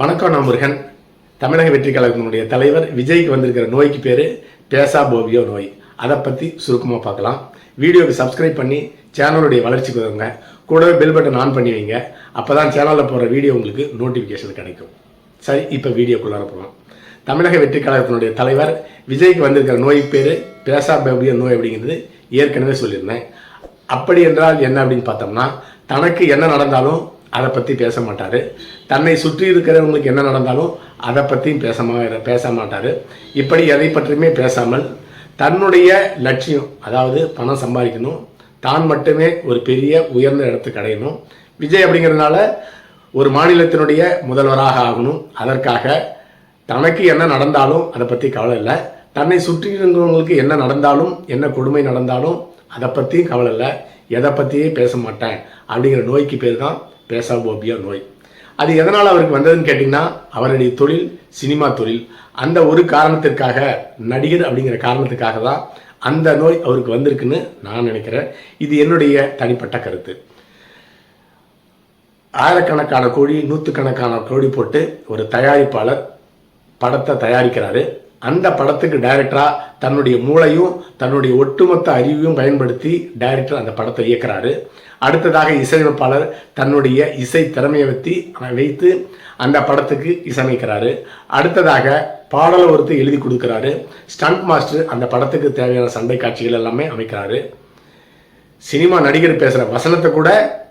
வணக்கம் நான் முருகன். தமிழக வெற்றி கழகத்தினுடைய தலைவர் விஜய்க்கு வந்திருக்கிற நோய்க்கு பேர் பேசா போபியோ நோய். அதை பற்றி சுருக்கமாக பார்க்கலாம். வீடியோவுக்கு சப்ஸ்கிரைப் பண்ணி சேனலுடைய வளர்ச்சிக்கு வருங்க கூடவே பெல் பட்டன் ஆன் பண்ணி வைங்க. அப்போ தான் சேனலில் போகிற வீடியோ உங்களுக்கு நோட்டிஃபிகேஷன் கிடைக்கும். சரி இப்போ வீடியோக்குள்ளார போகலாம் தமிழக வெற்றி கழகத்தினுடைய தலைவர் விஜய்க்கு வந்திருக்கிற நோய் பேர் பேசா போபியோ நோய் அப்படிங்கிறது ஏற்கனவே சொல்லியிருந்தேன். அப்படி என்றால் என்ன அப்படின்னு பார்த்தோம்னா தனக்கு என்ன நடந்தாலும் அதை பற்றி பேச மாட்டார். தன்னை சுற்றி இருக்கிறவங்களுக்கு என்ன நடந்தாலும் அதை பற்றியும் பேச பேச மாட்டார். இப்படி எதை பற்றியுமே பேசாமல் தன்னுடைய லட்சியம் அதாவது பணம் சம்பாதிக்கணும். தான் மட்டுமே ஒரு பெரிய உயர்ந்த இடத்துக்கு அடையணும். விஜய் அப்படிங்கிறதுனால ஒரு மாநிலத்தினுடைய முதல்வராக ஆகணும். அதற்காக தனக்கு என்ன நடந்தாலும் அதை பற்றி கவலை இல்லை. தன்னை சுற்றி இருக்கிறவங்களுக்கு என்ன நடந்தாலும் என்ன கொடுமை நடந்தாலும் அதை பற்றியும் கவலை இல்லை. எதை பற்றியே பேச மாட்டேன் அப்படிங்கிற நோய்க்கு பேர் தான் பேசாபோபியா நோய். அது எதனால் அவருக்கு வந்ததுன்னு கேட்டிங்கன்னா அவருடைய தொழில் சினிமா தொழில். அந்த ஒரு காரணத்திற்காக நடிகர் அப்படிங்கிற காரணத்துக்காக தான் அந்த நோய் அவருக்கு வந்திருக்குன்னு நான் நினைக்கிறேன். இது என்னுடைய தனிப்பட்ட கருத்து. ஆயிரக்கணக்கான கோடி நூற்றுக்கணக்கான கோடி போட்டு ஒரு தயாரிப்பாளர் படத்தை தயாரிக்கிறாரு. அந்த படத்துக்கு டைரக்டரா தன்னுடைய மூளையும் தன்னுடைய ஒட்டுமொத்த அறிவையும் பயன்படுத்தி டைரக்டர் அந்த படத்தை இயக்குறாரு. அடுத்ததாக இசையமைப்பாளர் தன்னுடைய இசை திறமையை வைத்து வைத்து அந்த படத்துக்கு இசையமைக்கிறாரு. அடுத்ததாக பாடலை ஒருத்தர் எழுதி கொடுக்குறாரு. ஸ்டண்ட் மாஸ்டர் அந்த படத்துக்கு தேவையான சண்டை காட்சிகள் எல்லாமே அமைக்கிறாரு. சினிமா நடிகர் பேசுகிற வசனத்தை கூட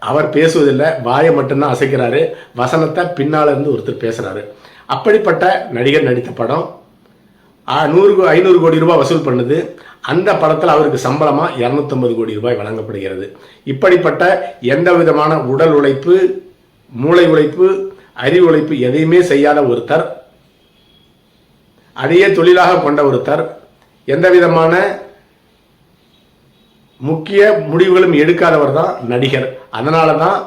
அவர் பேசுவதில்லை. வாயை மட்டும்தான் அசைக்கிறாரு. வசனத்தை பின்னால் இருந்து ஒருத்தர் பேசுகிறாரு அப்படிப்பட்ட நடிகர் நடித்த படம் நூறு ஐநூறு கோடி ரூபாய் வசூல் பண்ணுது. அந்த படத்தில் அவருக்கு சம்பளமாக இரநூத்தம்பது கோடி ரூபாய் வழங்கப்படுகிறது. இப்படிப்பட்ட எந்த விதமான உடல் உழைப்பு மூளை உழைப்பு அறிவு உழைப்பு எதையுமே செய்யாத ஒருத்தர் அதையே தொழிலாக கொண்ட ஒருத்தர் எந்த விதமான முக்கிய முடிவுகளும் எடுக்காதவர் தான் நடிகர். அதனால தான்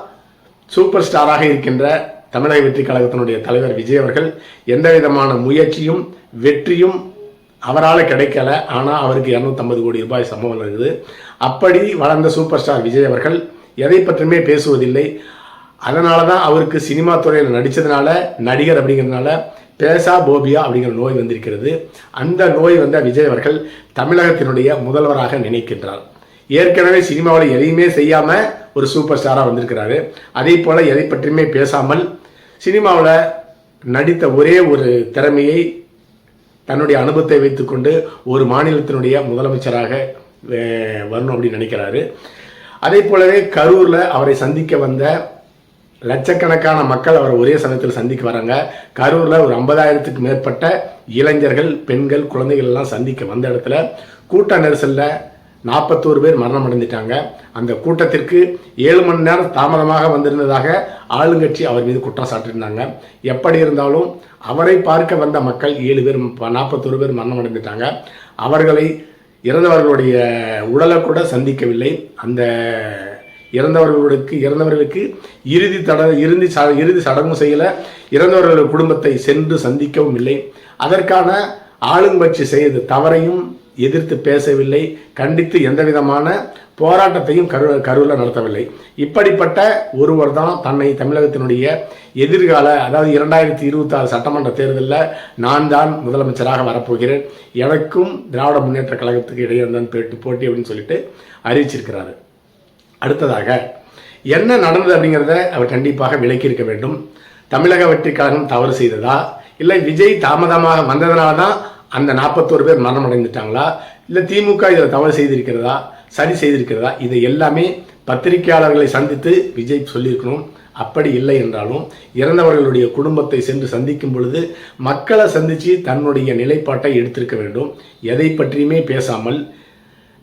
சூப்பர் ஸ்டாராக இருக்கின்ற தமிழக வெற்றி கழகத்தினுடைய தலைவர் விஜய் அவர்கள் எந்த விதமான முயற்சியும் வெற்றியும் அவரால் கிடைக்கல. ஆனால் அவருக்கு இரநூத்தம்பது கோடி ரூபாய் சம்பவம் இருக்குது. அப்படி வளர்ந்த சூப்பர் ஸ்டார் விஜய் அவர்கள் எதை பற்றியுமே பேசுவதில்லை. அதனால தான் அவருக்கு சினிமா துறையில் நடித்ததுனால நடிகர் அப்படிங்கிறதுனால பேசா போபியா அப்படிங்கிற நோய் வந்திருக்கிறது. அந்த நோய் வந்த விஜய் அவர்கள் தமிழகத்தினுடைய முதல்வராக நினைக்கின்றார். ஏற்கனவே சினிமாவில் எதையுமே செய்யாமல் ஒரு சூப்பர் ஸ்டாராக வந்திருக்கிறாரு. அதே போல் எதை பற்றியுமே பேசாமல் சினிமாவில் நடித்த ஒரே ஒரு திறமையை தன்னுடைய அனுபவத்தை வைத்துக்கொண்டு ஒரு மாநிலத்தினுடைய முதலமைச்சராக வரணும் அப்படின்னு நினைக்கிறாரு. அதே போலவே கரூரில் அவரை சந்திக்க வந்த லட்சக்கணக்கான மக்கள் அவரை ஒரே சமயத்தில் சந்திக்க வராங்க. கரூரில் ஒரு ஐம்பதாயிரத்துக்கு மேற்பட்ட இளைஞர்கள் பெண்கள் குழந்தைகள் எல்லாம் சந்திக்க வந்த இடத்துல கூட்ட நெரிசலில் நாற்பத்தோரு பேர் மரணம் அடைந்துட்டாங்க அந்த கூட்டத்திற்கு ஏழு மணி நேரம் தாமதமாக வந்திருந்ததாக ஆளுங்கட்சி அவர் மீது குற்றம் சாட்டியிருந்தாங்க எப்படி இருந்தாலும் அவரை பார்க்க வந்த மக்கள் ஏழு பேர் நாற்பத்தோரு பேர் மரணம் அடைந்துட்டாங்க அவர்களை இறந்தவர்களுடைய உடலை கூட சந்திக்கவில்லை. அந்த இறந்தவர்களுக்கு இறந்தவர்களுக்கு இறுதி தட இறுதி ச இறுதி சடங்கும் செய்யல. இறந்தவர்கள் குடும்பத்தை சென்று சந்திக்கவும் இல்லை. அதற்கான ஆளுங்கட்சி செய்த தவறையும் எதிர்த்து பேசவில்லை கண்டித்து எந்த விதமான போராட்டத்தையும் கரு கருவில் நடத்தவில்லை. இப்படிப்பட்ட ஒருவர் தான் தன்னை தமிழகத்தினுடைய எதிர்கால அதாவது இரண்டாயிரத்தி இருபத்தாறு சட்டமன்ற தேர்தலில் நான் தான் முதலமைச்சராக வரப்போகிறேன். எனக்கும் திராவிட முன்னேற்ற கழகத்துக்கு இடையே தான் போட்டி போட்டி அப்படின்னு சொல்லிட்டு அறிவிச்சிருக்கிறாரு. அடுத்ததாக என்ன நடந்தது அப்படிங்கிறத அவர் கண்டிப்பாக விளக்கியிருக்க வேண்டும். தமிழக வெற்றி கழகம் தவறு செய்ததா? இல்லை விஜய் தாமதமாக வந்ததுனால தான் அந்த நாற்பத்தோரு பேர் மரணம் அடைந்துட்டாங்களா இல்லை திமுக இதில் தவறு செய்திருக்கிறதா? சரி செய்திருக்கிறதா? இதை எல்லாமே பத்திரிகையாளர்களை சந்தித்து விஜய் சொல்லியிருக்கணும். அப்படி இல்லை என்றாலும் இறந்தவர்களுடைய குடும்பத்தை சென்று சந்திக்கும் பொழுது மக்களை சந்தித்து தன்னுடைய நிலைப்பாட்டை எடுத்திருக்க வேண்டும். எதை பற்றியுமே பேசாமல்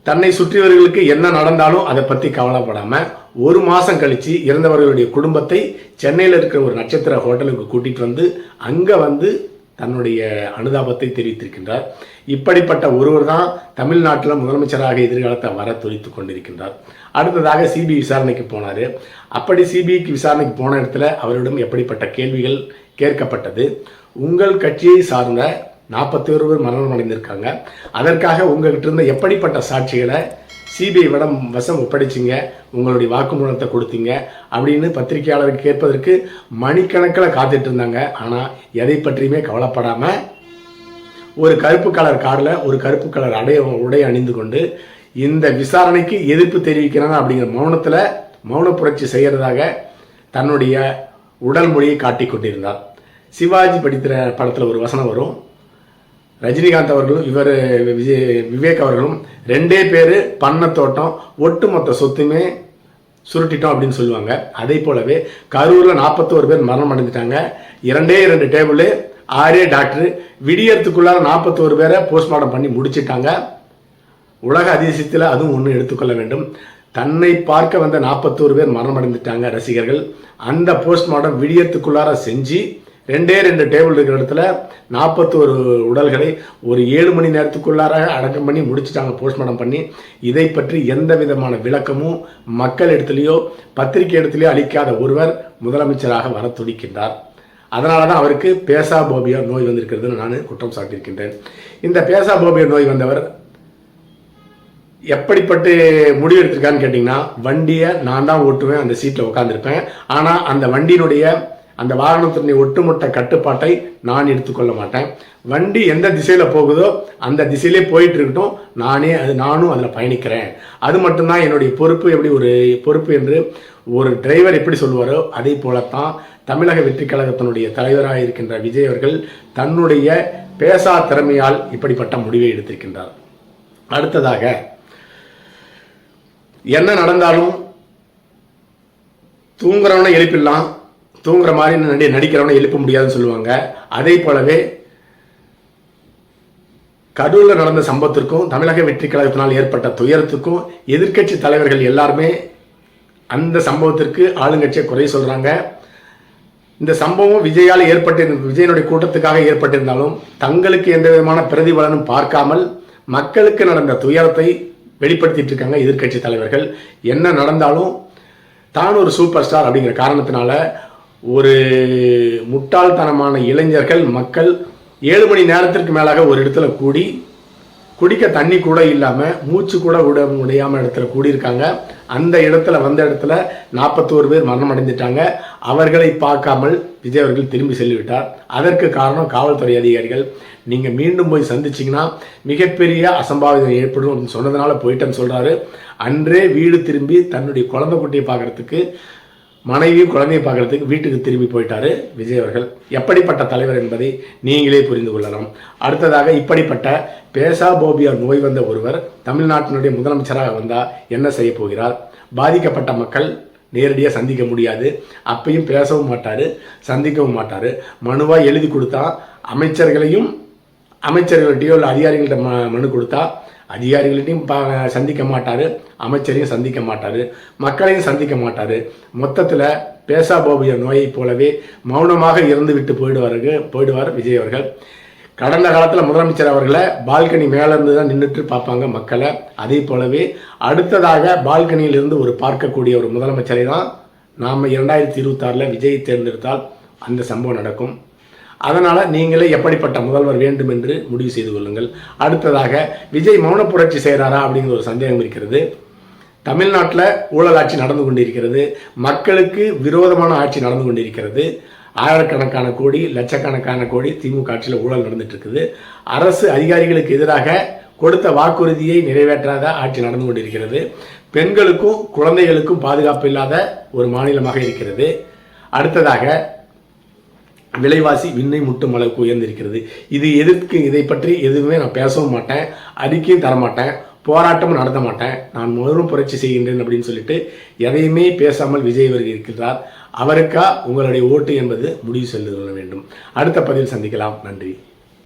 தன்னை சுற்றியவர்களுக்கு என்ன நடந்தாலும் அதை பற்றி கவலைப்படாமல் ஒரு மாதம் கழித்து இறந்தவர்களுடைய குடும்பத்தை சென்னையில் இருக்கிற ஒரு நட்சத்திர ஹோட்டலுக்கு கூட்டிகிட்டு வந்து அங்கே வந்து தன்னுடைய அனுதாபத்தை தெரிவித்திருக்கின்றார். இப்படிப்பட்ட ஒருவர் தான் தமிழ்நாட்டில் முதலமைச்சராக எதிர்காலத்தை வர துடித்து கொண்டிருக்கின்றார். அடுத்ததாக சிபிஐ விசாரணைக்கு போனார். அப்படி சிபிஐக்கு விசாரணைக்கு போன இடத்துல அவரிடம் எப்படிப்பட்ட கேள்விகள் கேட்கப்பட்டது? உங்கள் கட்சியை சார்ந்த நாற்பத்தி ஒருவர் மரணம் அடைந்திருக்காங்க அதற்காக உங்கள்கிட்ட இருந்த எப்படிப்பட்ட சாட்சிகளை சிபிஐ விடம் வசம் ஒப்படைச்சிங்க உங்களுடைய வாக்குமூலத்தை கொடுத்தீங்க அப்படின்னு பத்திரிகையாளருக்கு கேட்பதற்கு மணிக்கணக்கில் காத்துட்டு இருந்தாங்க. ஆனால் எதை பற்றியுமே கவலைப்படாமல் ஒரு கருப்பு கலர் காரில் ஒரு கருப்பு கலர் அடைய உடை அணிந்து கொண்டு இந்த விசாரணைக்கு எதிர்ப்பு தெரிவிக்கிறாங்க அப்படிங்கிற மௌனத்தில் மௌன புரட்சி செய்கிறதாக தன்னுடைய உடல் மொழியை காட்டிக் கொண்டிருந்தார். சிவாஜி படிக்கிற படத்தில் ஒரு வசனம் வரும். ரஜினிகாந்த் அவர்களும் இவர் விஜய் விவேக் அவர்களும் ரெண்டே பேர் பண்ணத்தோட்டம் ஒட்டுமொத்த சொத்துமே சுருட்டிட்டோம் அப்படின்னு சொல்லுவாங்க. அதே போலவே கரூரில் நாற்பத்தோரு பேர் மரணம் அடைஞ்சிட்டாங்க. இரண்டே இரண்டு டேபிள் ஆறே டாக்டர். விடியறதுக்குள்ளார நாற்பத்தோரு பேரை போஸ்ட்மார்ட்டம் பண்ணி முடிச்சிட்டாங்க. உலக அதிசயத்தில் அதுவும் ஒன்று எடுத்துக்கொள்ள வேண்டும். தன்னை பார்க்க வந்த நாற்பத்தோரு பேர் மரணம் அடைந்துட்டாங்க ரசிகர்கள். அந்த போஸ்ட்மார்ட்டம் விடியறதுக்குள்ளார செஞ்சு ரெண்டே ரெண்டு டேபிள் இருக்கிற இடத்துல நாற்பத்தோரு உடல்களை ஒரு ஏழு மணி நேரத்துக்குள்ளார அடக்கம் பண்ணி முடிச்சுட்டாங்க போஸ்ட்மார்ட்டம் பண்ணி. இதை பற்றி எந்த விதமான விளக்கமும் மக்கள் இடத்துலையோ பத்திரிகை இடத்துலையோ அளிக்காத ஒருவர் முதலமைச்சராக வர துடிக்கின்றார் அதனால தான் அவருக்கு பேசா போபியா நோய் வந்திருக்கிறதுன்னு நான் குற்றம் சாட்டியிருக்கின்றேன். இந்த பேசா போபியா நோய் வந்தவர் எப்படிப்பட்டு முடிவு எடுத்திருக்கான்னு கேட்டிங்கன்னா வண்டியை நான் தான் ஓட்டுவேன் அந்த சீட்டில் உட்காந்துருப்பேன் ஆனால் அந்த வண்டியினுடைய அந்த வாகனத்தினுடைய ஒட்டுமொத்த கட்டுப்பாட்டை நான் எடுத்துக்கொள்ள மாட்டேன். வண்டி எந்த திசையில் போகுதோ அந்த திசையிலே போயிட்டு இருக்கட்டும். நானே அது நானும் அதில் பயணிக்கிறேன். அது மட்டும்தான் என்னுடைய பொறுப்பு. எப்படி ஒரு பொறுப்பு என்று ஒரு டிரைவர் எப்படி சொல்லுவாரோ அதே போலத்தான் தமிழக வெற்றி கழகத்தினுடைய தலைவராக இருக்கின்ற விஜய் அவர்கள் தன்னுடைய பேசா திறமையால் இப்படிப்பட்ட முடிவை எடுத்திருக்கின்றார். அடுத்ததாக என்ன நடந்தாலும் தூங்குறவனை எழுப்பிடலாம். தூங்குற மாதிரி நடி நடிக்கிறவனை எழுப்ப முடியாதுன்னு சொல்லுவாங்க. அதே போலவே கடூரில் நடந்த சம்பவத்திற்கும் தமிழக வெற்றி கழகத்தினால் ஏற்பட்ட துயரத்துக்கும் எதிர்க்கட்சி தலைவர்கள் எல்லாருமே அந்த சம்பவத்திற்கு ஆளுங்கட்சியை குறை சொல்கிறாங்க இந்த சம்பவம் விஜயால் ஏற்பட்டு விஜயனுடைய கூட்டத்துக்காக ஏற்பட்டிருந்தாலும் தங்களுக்கு எந்த விதமான பிரதிபலனும் பார்க்காமல் மக்களுக்கு நடந்த துயரத்தை வெளிப்படுத்திட்டு இருக்காங்க எதிர்க்கட்சி தலைவர்கள். என்ன நடந்தாலும் தான் ஒரு சூப்பர் ஸ்டார் அப்படிங்கிற காரணத்தினால ஒரு முட்டாள்தனமான இளைஞர்கள் மக்கள் ஏழு மணி நேரத்திற்கு மேலாக ஒரு இடத்துல கூடி குடிக்க தண்ணி கூட இல்லாமல் மூச்சு கூட விட முடியாமல் இடத்துல கூடியிருக்காங்க. அந்த இடத்துல வந்த இடத்துல நாற்பத்தோரு பேர் மரணம் அடைஞ்சிட்டாங்க அவர்களை பார்க்காமல் விஜய் அவர்கள் திரும்பி செல்லிவிட்டார். அதற்கு காரணம் காவல்துறை அதிகாரிகள். நீங்கள் மீண்டும் போய் சந்திச்சிங்கன்னா மிகப்பெரிய அசம்பாவிதம் ஏற்படும். அப்படின்னு சொன்னதுனால போயிட்டேன்னு சொல்கிறாரு அன்றே வீடு திரும்பி தன்னுடைய குழந்தை குட்டியை பார்க்கறதுக்கு மனைவியும் குழந்தையை பார்க்கறதுக்கு வீட்டுக்கு திரும்பி போயிட்டாரு விஜய் அவர்கள். எப்படிப்பட்ட தலைவர் என்பதை நீங்களே புரிந்து கொள்ளலாம். அடுத்ததாக இப்படிப்பட்ட பேசா போபியா நோய் வந்த ஒருவர் தமிழ்நாட்டினுடைய முதலமைச்சராக வந்தால் என்ன செய்ய போகிறார்? பாதிக்கப்பட்ட மக்கள் நேரடியாக சந்திக்க முடியாது. அப்பையும் பேசவும் மாட்டார் சந்திக்கவும் மாட்டார். மனுவாக எழுதி கொடுத்தா அமைச்சர்களையும் அமைச்சர்கள்ட்டையோ இல்லை அதிகாரிகள்கிட்ட ம மனு கொடுத்தா அதிகாரிகள்ட்டையும் பா சந்திக்க மாட்டார் அமைச்சரையும் சந்திக்க மாட்டார் மக்களையும் சந்திக்க மாட்டார். மொத்தத்தில் பேசா போபிய நோயைப் போலவே மௌனமாக இருந்து விட்டு போயிடுவாருக்கு போயிடுவார் விஜய் அவர்கள். கடந்த காலத்தில் முதலமைச்சர் அவர்களை பால்கனி மேலேருந்து தான் நின்றுட்டு பார்ப்பாங்க மக்களை. அதே போலவே அடுத்ததாக பால்கனியிலிருந்து ஒரு பார்க்கக்கூடிய ஒரு முதலமைச்சரை தான் நாம் இரண்டாயிரத்தி இருபத்தாறில் விஜய் தேர்ந்தெடுத்தால் அந்த சம்பவம் நடக்கும். அதனால் நீங்களே எப்படிப்பட்ட முதல்வர் வேண்டும் என்று முடிவு செய்து கொள்ளுங்கள். அடுத்ததாக விஜய் மௌன புரட்சி செய்கிறாரா அப்படிங்கிற ஒரு சந்தேகம் இருக்கிறது. தமிழ்நாட்டில் ஊழல் ஆட்சி நடந்து கொண்டிருக்கிறது. மக்களுக்கு விரோதமான ஆட்சி நடந்து கொண்டிருக்கிறது. ஆயிரக்கணக்கான கோடி லட்சக்கணக்கான கோடி திமுக ஆட்சியில் ஊழல் நடந்துட்டு இருக்குது. அரசு அதிகாரிகளுக்கு எதிராக கொடுத்த வாக்குறுதியை நிறைவேற்றாத ஆட்சி நடந்து கொண்டிருக்கிறது. பெண்களுக்கும் குழந்தைகளுக்கும் பாதுகாப்பு இல்லாத ஒரு மாநிலமாக இருக்கிறது. அடுத்ததாக விலைவாசி விண்ணை முட்டும் அளவுக்கு உயர்ந்திருக்கிறது. இது எதிர்க்கு இதை பற்றி எதுவுமே நான் பேசவும் மாட்டேன் அறிக்கையும் தரமாட்டேன் போராட்டமும் நடத்த மாட்டேன். நான் முதலும் புரட்சி செய்கின்றேன் அப்படின்னு சொல்லிட்டு எதையுமே பேசாமல் விஜய் அவர்கள் இருக்கிறார். அவருக்கா உங்களுடைய ஓட்டு என்பது முடிவு செய்து வேண்டும். அடுத்த பதிவில் சந்திக்கலாம். நன்றி.